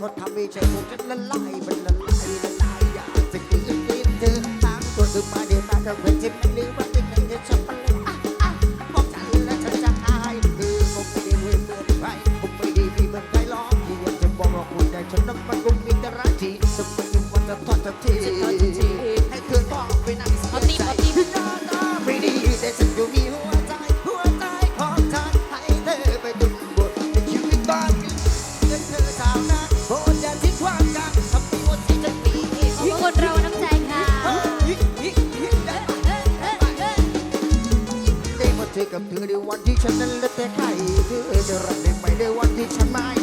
คนทำให้ใจผมฉันละลายมันละลายละลายอยากจะกินกินเธอตั้งตัวเธนมาเดี๋ยวตาเธอเป็นใช่ไไม่วันที่ฉันนั้นเลือะแต่ใครเธอจะรักได้ไหมในวันที่ฉันไม่